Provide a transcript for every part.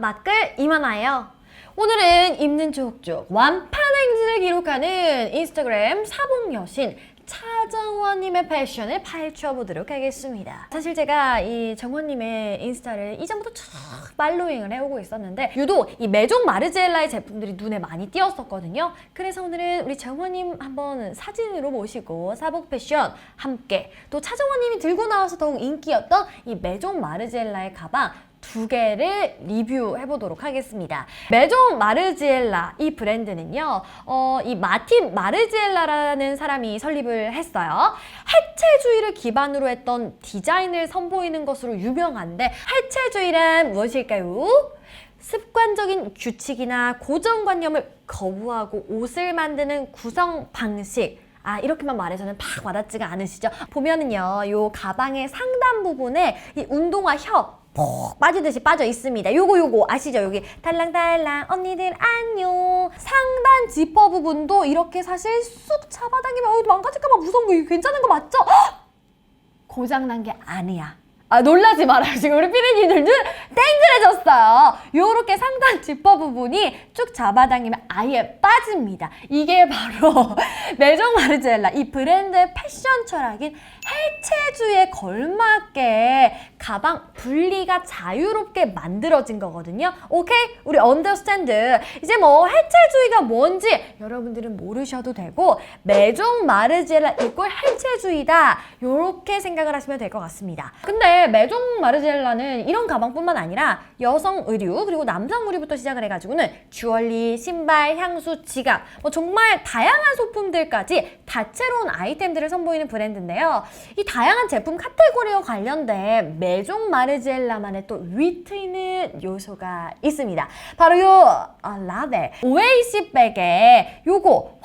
맛글 이만화예요. 오늘은 입는 족족 완판 행진을 기록하는 인스타그램 사복 여신 차정원님의 패션을 파헤쳐 보도록 하겠습니다. 사실 제가 이 정원님의 인스타를 이전부터 쭉 팔로잉을 해오고 있었는데 유독 이 메종 마르지엘라의 제품들이 눈에 많이 띄었었거든요. 그래서 오늘은 우리 정원님 한번 사진으로 모시고 사복 패션 함께 또 차정원님이 들고 나와서 더욱 인기였던 이 메종 마르지엘라의 가방 두 개를 리뷰해 보도록 하겠습니다. 메종 마르지엘라 이 브랜드는요, 어, 이 마틴 마르지엘라라는 사람이 설립을 했어요. 해체주의를 기반으로 했던 디자인을 선보이는 것으로 유명한데 해체주의란 무엇일까요? 습관적인 규칙이나 고정관념을 거부하고 옷을 만드는 구성 방식. 아, 이렇게만 말해서는 팍 와닿지가 않으시죠? 보면은요, 요 가방의 상단 부분에 이 운동화 혀, 푹 빠지듯이 빠져 있습니다. 요거 요거 아시죠? 여기 달랑달랑 언니들 안녕. 상단 지퍼 부분도 이렇게 사실 쑥 잡아당기면 어, 망가질까봐 무서운 거 괜찮은 거 맞죠? 헉! 고장난 게 아니야. 아 놀라지 말아요. 지금 우리 피디님들 눈 땡그레졌어요. 요렇게 상단 지퍼 부분이 쭉 잡아당기면 아예 빠집니다. 이게 바로 메종 마르젤라 이 브랜드의 패션 철학인 해체주의에 걸맞게 가방 분리가 자유롭게 만들어진 거거든요. 오케이? 우리 언더스탠드. 이제 뭐 해체주의가 뭔지 여러분들은 모르셔도 되고 메종 마르젤라 이꼴 해체주의다. 요렇게 생각을 하시면 될 것 같습니다. 근데 메종 마르젤라는 이런 가방뿐만 아니라 여성 의류 그리고 남성 의류부터 시작을 해가지고는 주얼리, 신발, 향수, 지갑 뭐 정말 다양한 소품들까지 다채로운 아이템들을 선보이는 브랜드인데요. 이 다양한 제품 카테고리와 관련된 메종 마르젤라만의 또 위트 있는 요소가 있습니다. 바로 요 어, 라벨 오에이시 백에 요거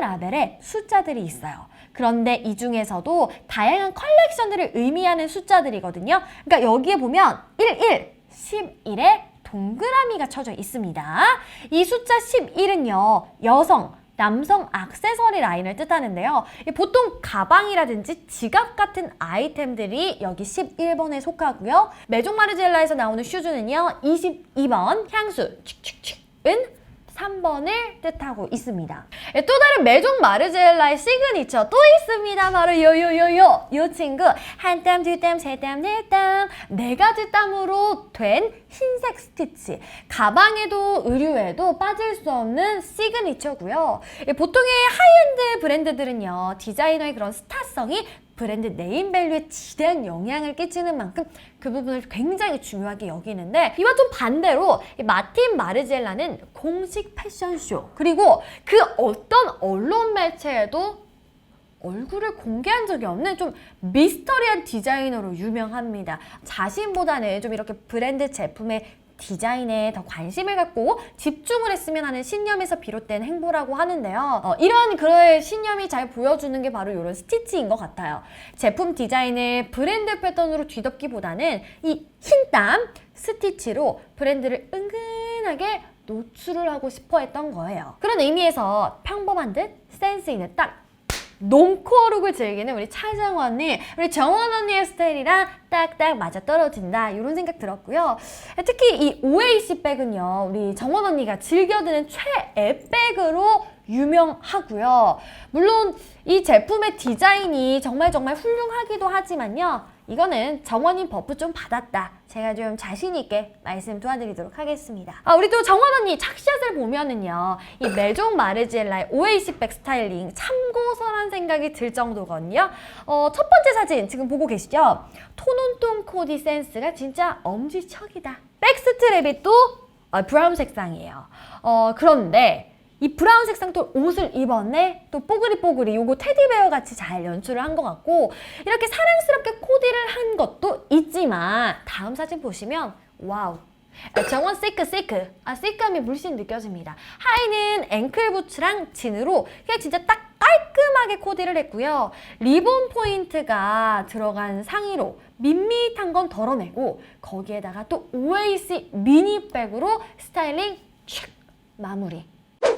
라벨에 숫자들이 있어요. 그런데 이 중에서도 다양한 컬렉션들을 의미하는 숫자들이거든요. 그러니까 여기에 보면 11, 11에 동그라미가 쳐져 있습니다. 이 숫자 11은요, 여성, 남성 악세서리 라인을 뜻하는데요. 이 보통 가방이라든지 지갑 같은 아이템들이 여기 11번에 속하고요. 메종 마르젤라에서 나오는 슈즈는요, 22번 향수 칙칙칙은 3번을 뜻하고 있습니다. 예, 또 다른 메종 마르젤라의 시그니처 또 있습니다. 바로 요요요요 요 친구 한 땀, 두 땀, 세 땀, 네 땀, 네 가지 땀으로 된 흰색 스티치. 가방에도 의류에도 빠질 수 없는 시그니처고요. 예, 보통의 하이엔드 브랜드들은요 디자이너의 그런 스타성이 브랜드 네임 밸류에 지대한 영향을 끼치는 만큼 그 부분을 굉장히 중요하게 여기는데 이와 좀 반대로 이 마틴 마르젤라는 공식 패션쇼 그리고 그 어떤 언론 매체에도 얼굴을 공개한 적이 없는 좀 미스터리한 디자이너로 유명합니다. 자신보다는 좀 이렇게 브랜드 제품의 디자인에 더 관심을 갖고 집중을 했으면 하는 신념에서 비롯된 행보라고 하는데요. 어, 이러한 그의 신념이 잘 보여주는 게 바로 이런 스티치인 것 같아요. 제품 디자인을 브랜드 패턴으로 뒤덮기보다는 이 흰땀 스티치로 브랜드를 은근하게 노출을 하고 싶어 했던 거예요. 그런 의미에서 평범한 듯 센스 있는 딱 놈코어 룩을 즐기는 우리 차정 언니, 우리 정원 언니의 스타일이랑 딱딱 맞아 떨어진다 이런 생각 들었고요. 특히 이 오에이시 백은요, 우리 정원 언니가 즐겨드는 최애 백으로 유명하고요. 물론 이 제품의 디자인이 정말 정말 훌륭하기도 하지만요. 이거는 정원님 버프 좀 받았다. 제가 좀 자신 있게 말씀 도와드리도록 하겠습니다. 아, 우리 또 정원 언니 착샷을 보면은요. 이 메종 마르지엘라의 오에이시 백 스타일링 참고서란 생각이 들 정도거든요. 어, 첫 번째 사진 지금 보고 계시죠? 톤온톤 코디 센스가 진짜 엄지척이다. 백스트랩이 또 어, 브라운 색상이에요. 어, 그런데 이 브라운 색상 또 옷을 입었네? 또 뽀글이뽀글이 요거 테디베어 같이 잘 연출을 한 것 같고 이렇게 사랑스럽게 코디를 한 것도 있지만 다음 사진 보시면 와우. 아, 정원 시크 시크. 아 시크함이 물씬 느껴집니다. 하의는 앵클 부츠랑 진으로 그냥 진짜 딱 깔끔하게 코디를 했고요. 리본 포인트가 들어간 상의로 밋밋한 건 덜어내고 거기에다가 또 오에이시 미니백으로 스타일링 촥 마무리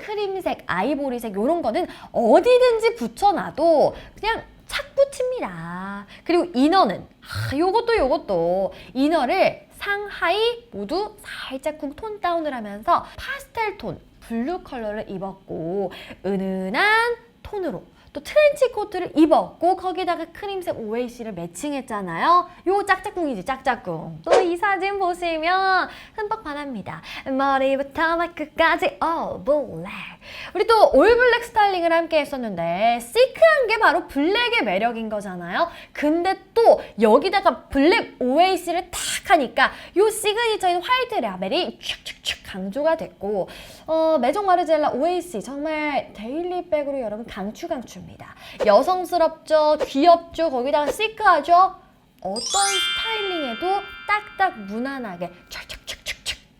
크림색, 아이보리색 이런 거는 어디든지 붙여놔도 그냥 착 붙입니다. 그리고 이너는 아, 요것도 요것도 이너를 상하이 모두 살짝 톤 다운을 하면서 파스텔 톤 블루 컬러를 입었고 은은한 톤으로 또 트렌치 코트를 입었고 거기다가 크림색 오에이시를 매칭했잖아요. 요 짝짝꿍이지 짝짝꿍. 또 이 사진 보시면 흠뻑 반합니다. 머리부터 발끝까지 all black. 우리 또 올 블랙 스타일링을 함께 했었는데 시크한 게 바로 블랙의 매력인 거잖아요. 근데 또 여기다가 블랙 오에이시를 탁 하니까 요 시그니처인 화이트 라벨이 촥촥촥 강조가 됐고 어, 매종 마르젤라 오에이시 정말 데일리백으로 여러분 강추 강추입니다. 여성스럽죠, 귀엽죠, 거기다가 시크하죠. 어떤 스타일링에도 딱딱 무난하게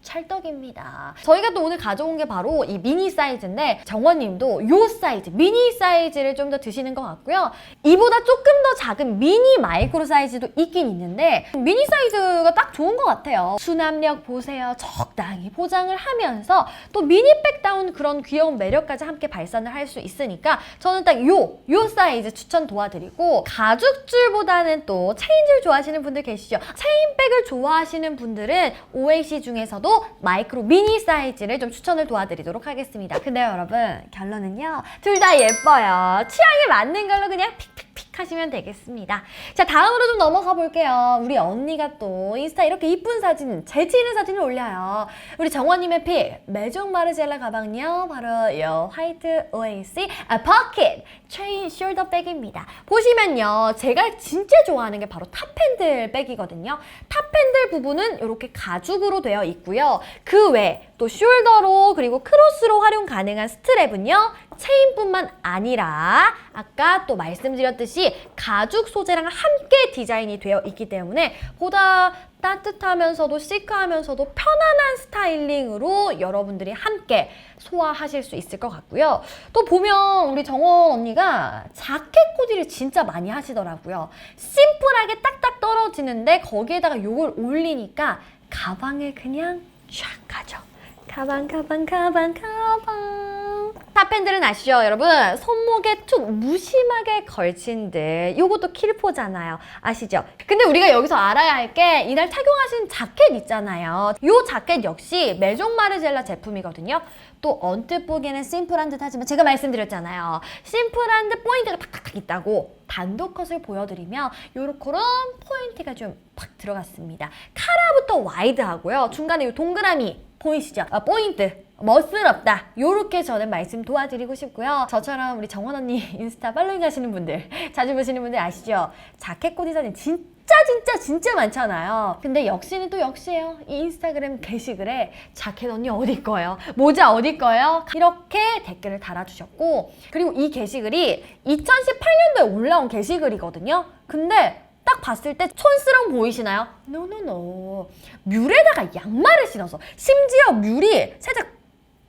찰떡입니다. 저희가 또 오늘 가져온 게 바로 이 미니 사이즈인데 정원님도 요 사이즈, 미니 사이즈를 좀 더 드시는 것 같고요. 이보다 조금 더 작은 미니 마이크로 사이즈도 있긴 있는데 미니 사이즈가 딱 좋은 것 같아요. 수납력 보세요. 적당히 포장을 하면서 또 미니백다운 그런 귀여운 매력까지 함께 발산을 할 수 있으니까 저는 딱 요, 요 사이즈 추천 도와드리고 가죽줄보다는 또 체인줄 좋아하시는 분들 계시죠? 체인백을 좋아하시는 분들은 오에이시 중에서도 마이크로 미니 사이즈를 좀 추천을 도와드리도록 하겠습니다. 근데 여러분 결론은요 둘 다 예뻐요. 취향에 맞는 걸로 그냥 픽픽 픽 하시면 되겠습니다. 자 다음으로 좀 넘어가 볼게요. 우리 언니가 또 인스타 이렇게 이쁜 사진, 재치 있는 사진을 올려요. 우리 정원님의 픽 메종 마르젤라 가방요 바로 요 화이트 오에이시 아, 포켓 체인 숄더 백입니다. 보시면요 제가 진짜 좋아하는 게 바로 탑핸들 백이거든요. 탑핸들 부분은 이렇게 가죽으로 되어 있고요. 그 외 또 숄더로 그리고 크로스로 활용 가능한 스트랩은요. 체인뿐만 아니라 아까 또 말씀드렸듯이 가죽 소재랑 함께 디자인이 되어 있기 때문에 보다 따뜻하면서도 시크하면서도 편안한 스타일링으로 여러분들이 함께 소화하실 수 있을 것 같고요. 또 보면 우리 정원 언니가 자켓 코디를 진짜 많이 하시더라고요. 심플하게 딱딱 떨어지는데 거기에다가 요걸 올리니까 가방에 그냥 쫙 가죠. 가방 가방 가방 가방. 탑팬들은 아시죠 여러분? 손목에 툭 무심하게 걸친 듯. 요것도 킬포잖아요. 아시죠? 근데 우리가 여기서 알아야 할 게 이날 착용하신 자켓 있잖아요. 요 자켓 역시 메종 마르젤라 제품이거든요. 또 언뜻 보기에는 심플한 듯 하지만 제가 말씀드렸잖아요. 심플한 듯 포인트가 탁탁탁 있다고 단독 컷을 보여드리면 요런 그런 포인트가 좀 팍 들어갔습니다. 카라부터 와이드하고요. 중간에 요 동그라미 보이시죠? 아, 포인트 멋스럽다 요렇게 저는 말씀 도와드리고 싶고요 저처럼 우리 정원 언니 인스타 팔로잉 하시는 분들 자주 보시는 분들 아시죠? 자켓 코디 사진 진짜 진짜 진짜 많잖아요 근데 역시는 또 역시예요 이 인스타그램 게시글에 자켓 언니 어디 거예요? 모자 어디 거예요? 이렇게 댓글을 달아주셨고 그리고 이 게시글이 2018년도에 올라온 게시글이거든요 근데 딱 봤을 때 촌스러운 보이시나요? 노노노 뮬에다가 양말을 신어서 심지어 뮬이 살짝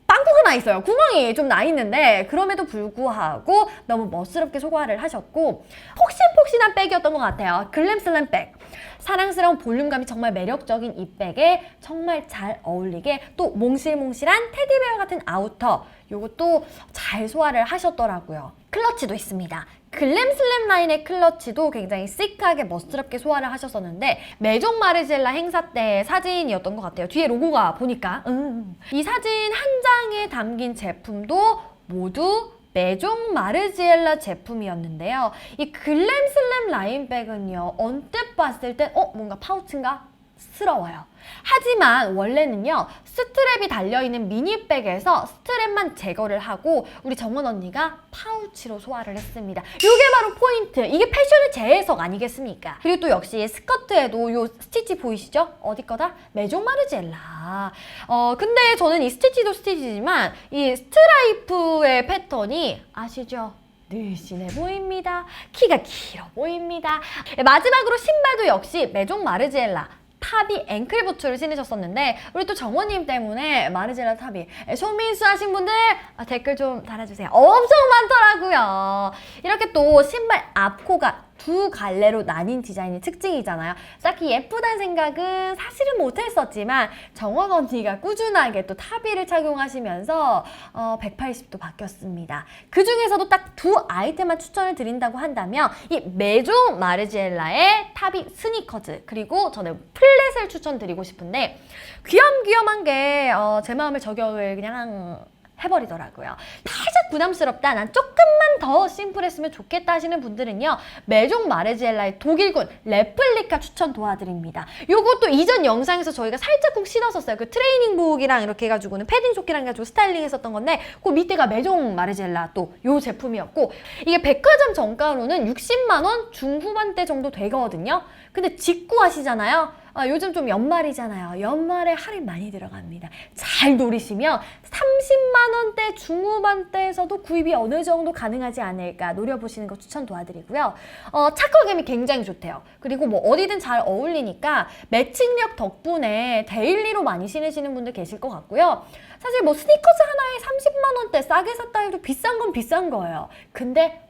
빵꾸가 나 있어요. 구멍이 좀 나 있는데 그럼에도 불구하고 너무 멋스럽게 소화를 하셨고 폭신폭신한 백이었던 것 같아요. 글램슬램 백. 사랑스러운 볼륨감이 정말 매력적인 이 백에 정말 잘 어울리게 또 몽실몽실한 테디베어 같은 아우터 요것도 잘 소화를 하셨더라고요. 클러치도 있습니다. 글램 슬램 라인의 클러치도 굉장히 시크하게 멋스럽게 소화를 하셨었는데 메종 마르젤라 행사 때 사진이었던 것 같아요. 뒤에 로고가 보니까 음. 이 사진 한 장에 담긴 제품도 모두 메종 마르지엘라 제품이었는데요. 이 글램 슬램 라인백은요. 언뜻 봤을 때 어? 뭔가 파우치인가? 스러워요. 하지만 원래는요 스트랩이 달려있는 미니백에서 스트랩만 제거를 하고 우리 정원 언니가 파우치로 소화를 했습니다. 이게 바로 포인트. 이게 패션의 재해석 아니겠습니까? 그리고 또 역시 스커트에도 요 스티치 보이시죠? 어디 거다? 메종 마르젤라. 어 근데 저는 이 스티치도 스티치지만 이 스트라이프의 패턴이 아시죠? 늘씬해 보입니다. 키가 길어 보입니다. 마지막으로 신발도 역시 메종 마르지엘라 탑이 앵클 부츠를 신으셨었는데 우리 또 정원님 때문에 마르젤라 탑이 쇼민수 하신 분들 아, 댓글 좀 달아주세요. 엄청 많더라고요. 이렇게 또 신발 앞코가 두 갈래로 나뉜 디자인이 특징이잖아요. 딱히 예쁘다는 생각은 사실은 못했었지만 정원 언니가 꾸준하게 또 타비를 착용하시면서 어, 180도 바뀌었습니다. 그 중에서도 딱 두 아이템만 추천을 드린다고 한다면 이 메종 마르지엘라의 타비 스니커즈 그리고 저는 플랫을 추천드리고 싶은데 귀염귀염한 게 어, 제 마음을 저격을 그냥 해버리더라고요. 살짝 부담스럽다. 난 조금만 더 심플했으면 좋겠다 하시는 분들은요. 메종 마레지엘라의 독일군 레플리카 추천 도와드립니다. 요것도 이전 영상에서 저희가 살짝 쿵 신었었어요. 그 트레이닝복이랑 이렇게 해가지고는 패딩 조끼랑 해가지고 스타일링 했었던 건데 그 밑에가 메종 마레지엘라 또 요 제품이었고 이게 백화점 정가로는 60만 원 중후반대 정도 되거든요. 근데 직구 하시잖아요. 아, 요즘 좀 연말이잖아요. 연말에 할인 많이 들어갑니다. 잘 노리시면 30만 원대 중후반대에서도 구입이 어느 정도 가능하지 않을까 노려보시는 거 추천 도와드리고요. 어, 착화감이 굉장히 좋대요. 그리고 뭐 어디든 잘 어울리니까 매칭력 덕분에 데일리로 많이 신으시는 분들 계실 것 같고요. 사실 뭐 스니커즈 하나에 30만 원대 싸게 샀다 해도 비싼 건 비싼 거예요. 근데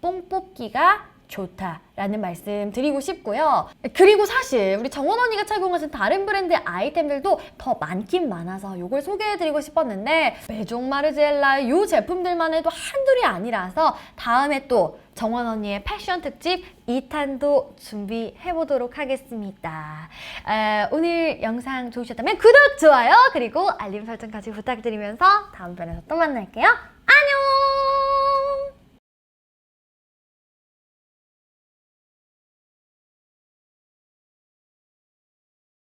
뽕 뽑기가 좋다라는 말씀 드리고 싶고요. 그리고 사실 우리 정원 언니가 착용하신 다른 브랜드 아이템들도 더 많긴 많아서 이걸 소개해드리고 싶었는데 메종 마르지엘라 이 제품들만 해도 한둘이 아니라서 다음에 또 정원 언니의 패션 특집 2탄도 준비해 보도록 하겠습니다. 에, 오늘 영상 좋으셨다면 구독, 좋아요, 그리고 알림 설정까지 부탁드리면서 다음 편에서 또 만날게요.